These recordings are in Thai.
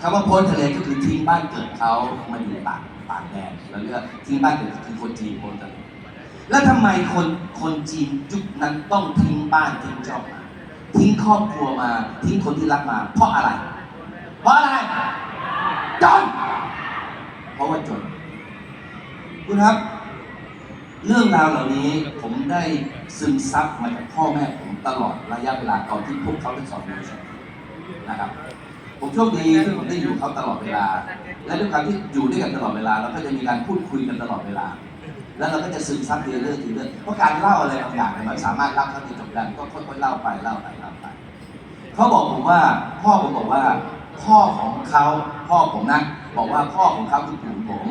คำว่าพ้นทะเลก็คือทิ้งบ้านเกิดเขามาอยู่ต่างต่างแดนเราเรียกทิ้งบ้านเกิดคือคนจีนพ้นทะเลแล้วทำไมคนคนจีนยุคนั้นต้องทิ้งบ้านทิ้งช่องมาทิ้งครอบครัวมา ทิ้งคนที่รักมา เพราะอะไร เพราะอะไรจนเพราะว่าจนคุณครับ เรื่องราวเหล่านี้ผมได้ซึมซับมาจากพ่อแม่ผมตลอดระยะเวลาตอนที่พวกเขาทั้งสองมีชีวิตนะครับ ผมโชคดีที่ผมได้อยู่เขาตลอดเวลา และด้วยความที่อยู่ด้วยกันตลอดเวลาเราก็จะมีการพูดคุยกันตลอดเวลา แล้วเราก็จะซึมซับเรื่องทีเรื่องเพราะการเล่าอะไรบางอย่างเนี่ยมันสามารถเล่าเข้าที่จบได้ก็ค่อยๆเล่าไปเล่าไปเล่าไปเขาบอกผมว่าพ่อผมบอกว่า พ่อของเขาพ่อผมนะบอกว่าพ่อของเขาคือปู่ผม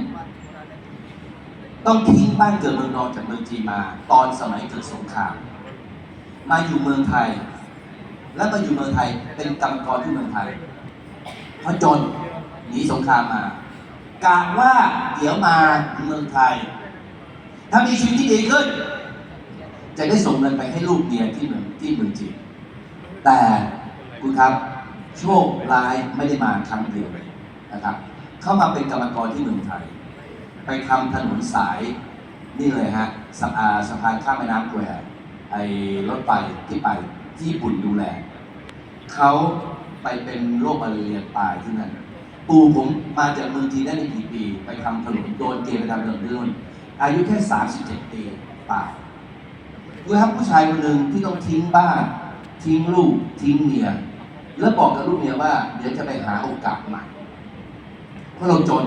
ต้องทิ้งบ้านเกิดเมืองนอนจากเมืองจีนมา ตอนสมัยเกิดสงครามมาอยู่เมืองไทย แล้วมาอยู่เมืองไทยเป็นกรรมกรที่เมืองไทย พราะจนหนีสงครามมากะว่าเดี๋ยวมาเมืองไทย ถ้ามีชีวิตที่ดีขึ้น จะได้ส่งเงินไปให้ลูกเมียที่เมืองที่เมืองจีนแต่คุณครับโชคร้ายไม่ได้มาครั้งเดียวนะครับ เข้ามาเป็นกรรมกรที่เมืองไทย ไปทำถนนสายนี่เลยฮะสะอาสะพานข้ามแม่น้ำแควไอ้รถไฟที่ไปที่ญี่ปุ่นดูแลเขา ไปเป็นโรคมาเรียตายที่นั่นปู่ผมมาจากเมืองจีนได้ไม่กี่ปี ไปทำถนนโดนเกณฑ์ไปทำถนนที่นู่นอายุแค่ 37 ปีตายคือครับผู้ชายคนหนึ่งที่ต้องทิ้งบ้าน ทิ้งลูก ทิ้งเมีย แล้วบอกกับลูกเมียว่า เดี๋ยวจะไปหาโอกาสใหม่เพราะเราจน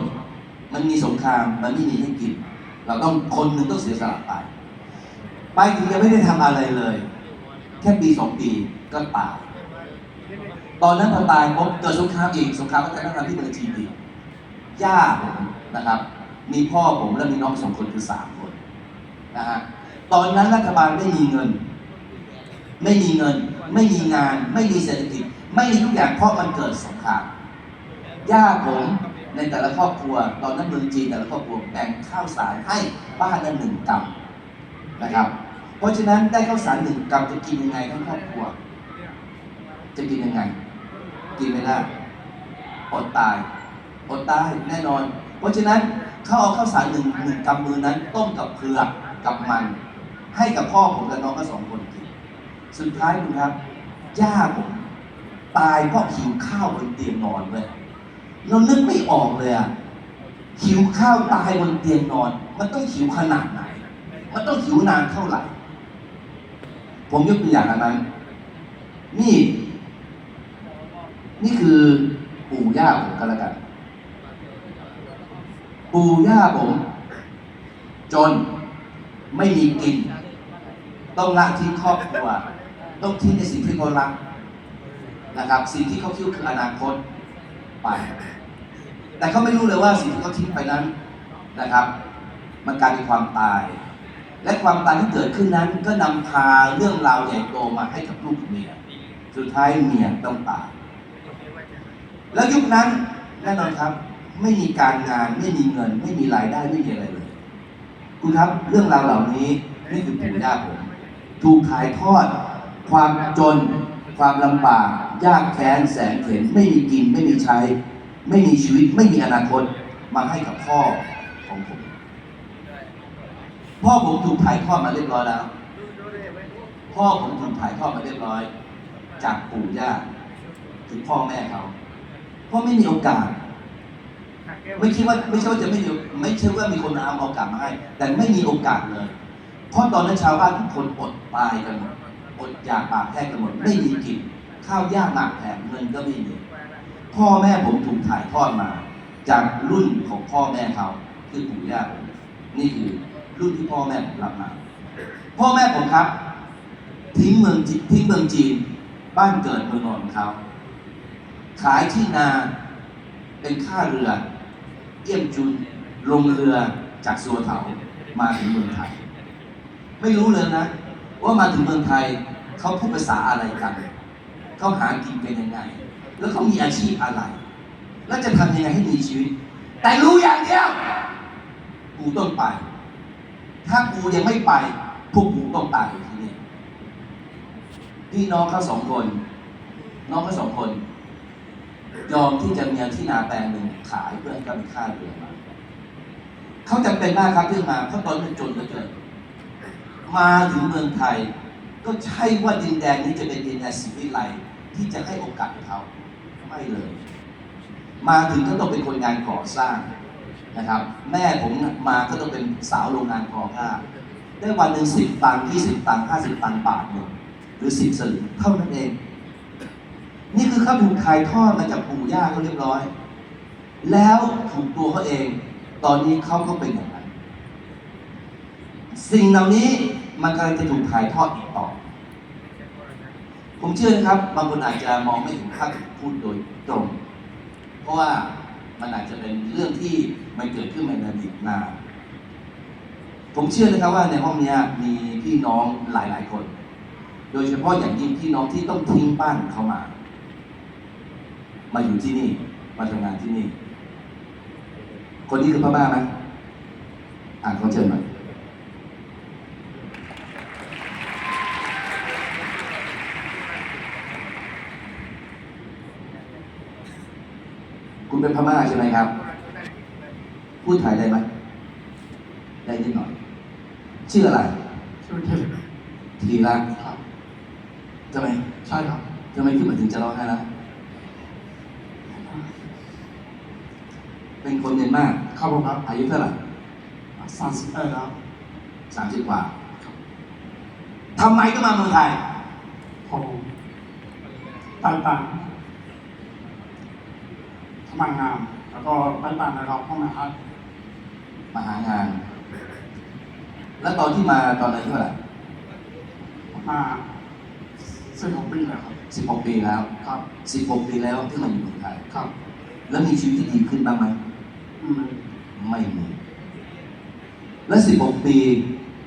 มันมีสงครามมันไม่มีให้กิน เราต้องคนหนึ่งต้องเสียสละไป ไปถึงยังไม่ได้ทำอะไรเลย แค่ปีสองปีก็ตาย ตอนนั้นพอตายปุ๊บเกิดสงครามอีกสงครามวัฒนธรรมที่เมืองจีนอีกย่าผมนะครับ มีพ่อผมและมีน้องสองคนคือสามคนนะฮะตอนนั้นรัฐบาลไม่มีเงิน ไม่มีเงิน ไม่มีงาน ไม่มีเศรษฐกิจ ไม่มีทุกอย่างเพราะมันเกิดสงครามย่าผมในแต่ละครอบครัว ตอนนั้นเมืองจีนแต่ละครอบครัวแบ่งข้าวสารให้บ้านละหนึ่งกำนะครับ เพราะฉะนั้นได้ข้าวสารหนึ่งกำจะกินยังไงทั้งครอบครัว จะกินยังไง กินไม่ได้อดตายอดตายแน่นอน เพราะฉะนั้นเขาเอาข้าวสารหนึ่งหนึ่งกำมือนั้น ต้มกับเกลือกับมัน ให้กับพ่อผมและน้องก็สองคนกินสุดท้ายคุณครับย่าผมตายเพราะหิวข้าวบนเตียงนอนเลยเรานึกไม่ออกเลยอะหิวข้าวตายบนเตียงนอน มันต้องหิวขนาดไหน มันต้องหิวนานเท่าไหร่ ผมยกตัวอย่างอันนั้น นี่ นี่คือปู่ย่าผมก็แล้วกัน ปู่ย่าผม จนไม่มีกิน ต้องละทิ้งครอบครัว ต้องทิ้งในสิ่งที่เขารักนะครับ สิ่งที่เขาคิดคืออนาคตไป แต่เขาไม่รู้เลยว่าสิ่งที่เขาทิ้งไปนั้นนะครับ มันกลายเป็นความตาย และความตายที่เกิดขึ้นนั้น ก็นำพาเรื่องราวใหญ่โตมาให้กับลูกเมีย สุดท้ายเมียต้องตาย แล้วยุคนั้นแน่นอนครับ ไม่มีการงานไม่มีเงิน ไม่มีรายได้ไม่มีอะไรเลยคุณครับเรื่องราวเหล่านี้นี่คือปู่ย่าผมถูกถ่ายทอด ความจน ความลำบาก ยากแค้นแสนเข็นไม่มีกินไม่มีใช้ ไม่มีชีวิตไม่มีอนาคตมาให้กับพ่อของผม พ่อผมถูกถ่ายทอดมาเรียบร้อยแล้ว พ่อผมถูกถ่ายทอดมาเรียบร้อย จากปู่ย่าถึงพ่อแม่เขา เพราะไม่มีโอกาส ไม่คิดว่าไม่ใช่ว่าจะไม่มีไม่ใช่ว่ามีคนเอาโอกาสมาให้ แต่ไม่มีโอกาสเลย เพราะตอนนั้นชาวบ้านทุกคนอดตายกันหมดอดอยากปากแห้งกันหมดไม่มีกินข้าวยากหมากแพงเงินก็ไม่มีพ่อแม่ผมถูกถ่ายทอดมา จากรุ่นของพ่อแม่เขาคือปู่ย่าผมนี่คือรุ่นที่พ่อแม่ผมรับมา พ่อแม่ผมครับ ทิ้งเมืองจีนทิ้งเมืองจีน บ้านเกิดเมืองนอนของเขา ขายที่นาเป็นค่าเรือเยี่ยมจุนลงเรือจากสัวเถามาถึงเมืองไทย ไม่รู้เลยนะ ว่ามาถึงเมืองไทยเขาพูดภาษาอะไรกันเขาหากินกันยังไง แล้วเขามีอาชีพอะไร แล้วจะทำยังไงให้มีชีวิต แต่รู้อย่างเดียวกูต้องไป ถ้ากูยังไม่ไป พวกกูต้องตายอยู่ที่นี่พี่น้องเขาสองคน น้องเขาสองคน ยอมที่จะมีที่นาแปลงหนึ่งขายเพื่อให้เขามีค่าเรือมาเขาจำเป็นมากครับที่มาเพราะตอนนี้นจนเหลือเกินมาถึงเมืองไทย ก็ใช่ว่าดินแดนนี้จะเป็นดินแดนสิวิไลที่จะให้โอกาสเขาไม่เลย มาถึงก็ต้องเป็นคนงานก่อสร้างนะครับ แม่ผมมาก็ต้องเป็นสาวโรงงานทอผ้าได้วันหนึ่งสิบตังค์ยี่สิบตังค์ห้าสิบตังค์บาทหนึ่งหรือสิบสลึงเท่านั้นเอง นี่คือเขาถูกถ่ายทอดมาจากปู่ย่าเขาเรียบร้อย แล้วถูกตัวเขาเอง ตอนนี้เขาก็เป็นอย่างนั้น สิ่งเหล่านี้มันกำลังจะถูกถ่ายทอดอีกต่อ ผมเชื่อนะครับ บางคนอาจจะมองไม่เห็นภาพที่พูดโดยตรง เพราะว่ามันอาจจะเป็นเรื่องที่มันเกิดขึ้นในอดีตนานผมเชื่อนะครับว่าในห้องนี้มีพี่น้องหลายๆคน โดยเฉพาะอย่างยิ่งพี่น้องที่ต้องทิ้งบ้านเขามา มาอยู่ที่นี่ มาทำงานที่นี่ คนนี้คือพ่อบ้านไหมอ่านเขาเชิญหน่อยคุณเป็นพม่าใช่ไหมครับ พูดไทยได้ไหม ได้นิดหน่อย ชื่ออะไร ชื่อเทพทีละครับทำไม ใช่ครับทำไมขึ้นมาถึงจะร้องไห้แล้ว เป็นคนเมียนมาครับผมครับ อายุเท่าไหร่สามสิบเอ็ดแล้วสามสิบกว่าทำไมก็มาเมืองไทยผมต่างต่างทำงาน แล้วก็ไปต่างนะครับห้องนะครับมาหางาน แล้วตอนที่มาตอนอายุเท่าไหร่มาสิบหกปีแล้วครับสิบหกปีแล้ว ครับสิบหกปีแล้วที่มาอยู่เมืองไทยครับ แล้วมีชีวิตที่ดีขึ้นบ้างไหมอืม ไม่มีแล้วสิบหกปี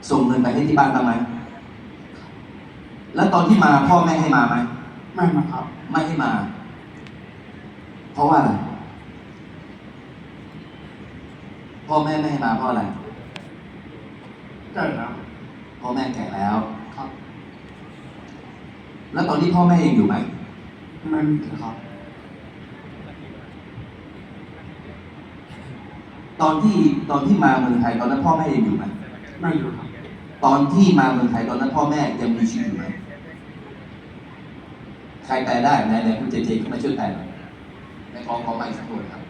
ส่งเงินไปให้ที่บ้านบ้างไหมแล้วตอนที่มาพ่อแม่ให้มาไหมแม่นะครับ ไม่ให้มา เพราะว่าอะไรพ่อแม่ไม่ให้มาเพราะอะไรเกิดแล้วพ่อแม่แก่แล้วครับ แล้วตอนนี้พ่อแม่ยังอยู่ไหมแม่มีครับ ตอนที่ตอนที่มาเมืองไทยตอนนั้นพ่อแม่ยังอยู่ไหมแม่อยู่ครับตอนที่มาเมืองไทยตอนนั้นพ่อแม่ยังมีชีวิตอยู่ไหมใครแปลได้ไหนไหนคุณเจเจขึ้นมาช่วยแปลหน่อยในขอขอไปสักคนครับ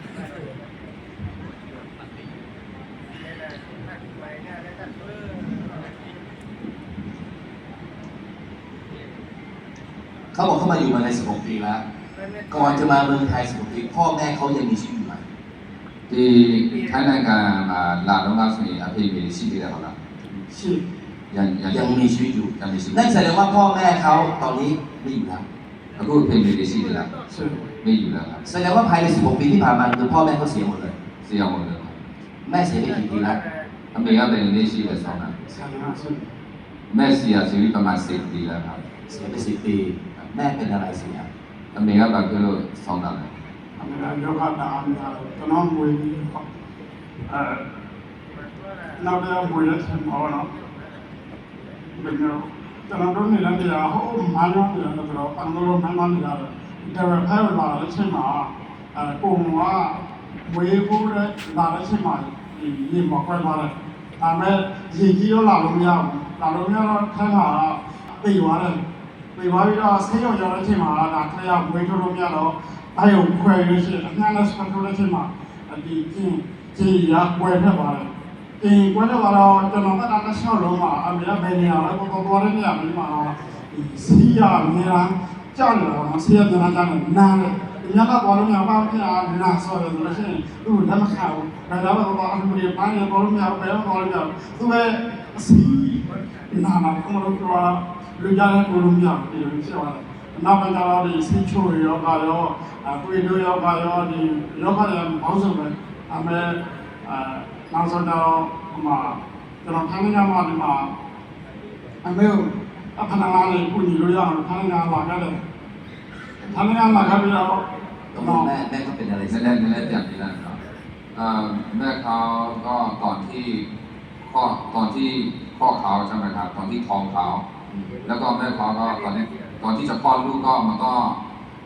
เขาบอกเขามาอยู่มาใน16ปีแล้วก่อนจะมาเมืองไทย16ปีพ่อแม่เขายังมีชีวิตอยู่ไหม ဒီထိုင်းနိုင်ငံမှာလာတော့ကဆိုရင်အဖေမေရှိသေးတယ်ဟုတ်လား ชีพ ရန်ရန် ยังมีชีวิตอยู่ ยังมีရှိ นั่นแสดงว่าพ่อแม่เขาตอนนี้ไม่อยู่แล้ว အခုအဖေမေတွေရှိသေးလား ชีพ ไม่อยู่แล้วครับ แสดงว่าภายใน 16 ปีที่ผ่านมาคือพ่อแม่เขาเสียหมดเลย เสียหมดเลย แม่เสียไปกี่ปีแล้ว အမေကဘယ်နည်းရှိလဲဆောင်းတာ สามห้าชีพ แม่เสียชีวิตประมาณ10ปีแล้วครับ เสียไปสิปี แม่เป็นอะไรเสีย အမေကဘာဖြစ်လို့ဆောင်းတာလဲ मेरा योगा नाम यार तना मोई ना बेरा मोई से मावना बिना तना तो नहीं लंदे या हो मालूम नहीं लंदे तो अंदरों में मान यार इधर वैसे वाला लक्ष्य माँ कुमार मोई को रे वाला लक्ष्य माँ ये मौका वाला ဒါမဲ့ရေကြီးရောလာလို့မရဘူးလာလို့မရတော့ခက်ခါတော့ပြေသွားတယ် ပြေးသွားပြီးတော့ဆေးရုံရောက်တဲ့အချိန်မှာဒါခရရမွေးထုတ်လို့မရတော့အဲယုံခွဲလို့ရှိရင်အမှန်နဲ့စပထိုးတဲ့ချိန်မှာဒီကျင်းကျင်းရကွဲဖက်ပါတယ်။ကျင်းကွဲတော့တော့ကျွန်တော်ကတည်းကဆောက်လုံးမှာအမေကဘယ်နေရာလဲပေါ်ပေါ်ပေါ်တဲ့နေရာမှာဒီစီးရနေလားကြောက်လို့မစီးရတဲ့နားနဲ့နားတယ်။ညကပေါ်လို့များပါပြာနားဆော်တယ်လို့ရှိရင်သူ့လက်မခါဘူး။ဒါတော့တော့အမှုတွေပန်းရပေါ်လို့များဘယ်ပေါ်လို့များသူပဲအစီနာနာကမလို့ပြော လူကြတဲ့ကိုလို့များဒီလိုဖြစ်သွားတယ်။ နောက်ပိုင်းကျတော့ဒီစီချိုရောဂါရောအခုတို့ယောဂါရောဒီယောဂါရောပေါင်းစုံပဲအမေအဲနောက်ဆုံးတော့ဟိုမှာကျွန်တော်ထိုင်းနိုင်ငံမှာဒီမှာအမေအခဏလာလေးကိုညီလို့ရအောင်ထိုင်းနိုင်ငံလာခဲ့တယ်ထိုင်းနိုင်ငံလာခဲ့ပြီးတော့ ตรงแม่แม่เขาเป็นอะไร န เสี ည်း ย နည်းနည်းနည်းပြန်ပြလိုက်တော့အာแม่เขาก็ก่อนที่ข้อตอนที่ข้อเขาใช่ไหมครับตอนที่ท้องเขา แล้วก็แม่เขาก็ตอนนี้ตอนที่จะคลอดลูกก็มันก็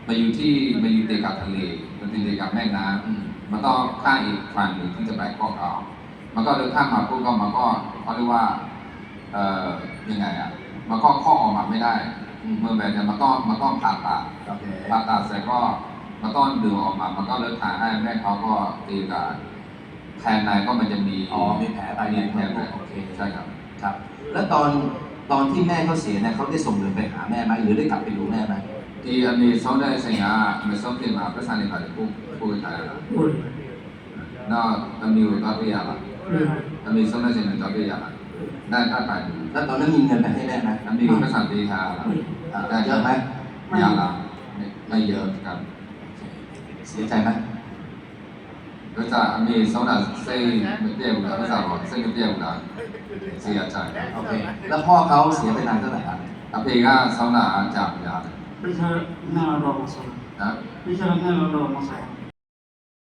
มาอยู่ที่มาอยู่ติดกับทะเลมันติดกับแม่น้อืมำมันต้องข้ามอีกฝั่งหนึ่งที่จะไปข้อเขามันก็เดินข้ามมาปุ๊บก็มันก็เขาเรียกว่าเอ่อยังไงอะมันก็ข้อออกมาไม่ได้เมื่อแบบเนี้ยมันต้องมันต้องผ่าตัดโอเคผ่าตัดเสร็จก็มันต้องดึงออกมา มันก็เลิกทางให้แม่เขาก็ตีกับแผนในก็มันจะมีอ๋อมีแผลไปมีแผลไปโอเคใช่ครับครับ แล้วตอน ตอนที่แม่เขาเสียเนี่ยเขาได้ส่งเงินไปหาแม่ไหมหรือได้กลับไปดูแม่ไหม ဒီအနေဆုံးတဲ့ဆိုင်ကမဆုံးတင်မှာပတ်စံနေပါတယ်ပို့ပို့ထားရတာ อุ้ย နောက်အမျိုးကိုတော့ပြရလား เรื่อง အမျိုးဆုံးတဲ့ဆိုင်ကိုတော့ပြရလားဒါတတ်ပါဘူး แล้วตอนนั้นมีเงินไปให้แม่ไหม အမျိုးကိုပတ်စံပေးထားလား อ่าเยอะไหม မရလားไม่เยอะครับ เสียใจไหม 那咋你手拿塞没电了？那咋我塞没电了？是啊，在。โอเค แล้วพ่อเขาเสียไปนานเท่าไหร่ครับ阿皮个手拿จากยา วิชาหน้าเรามาสอนนะวิชาหน้าเรามาสอ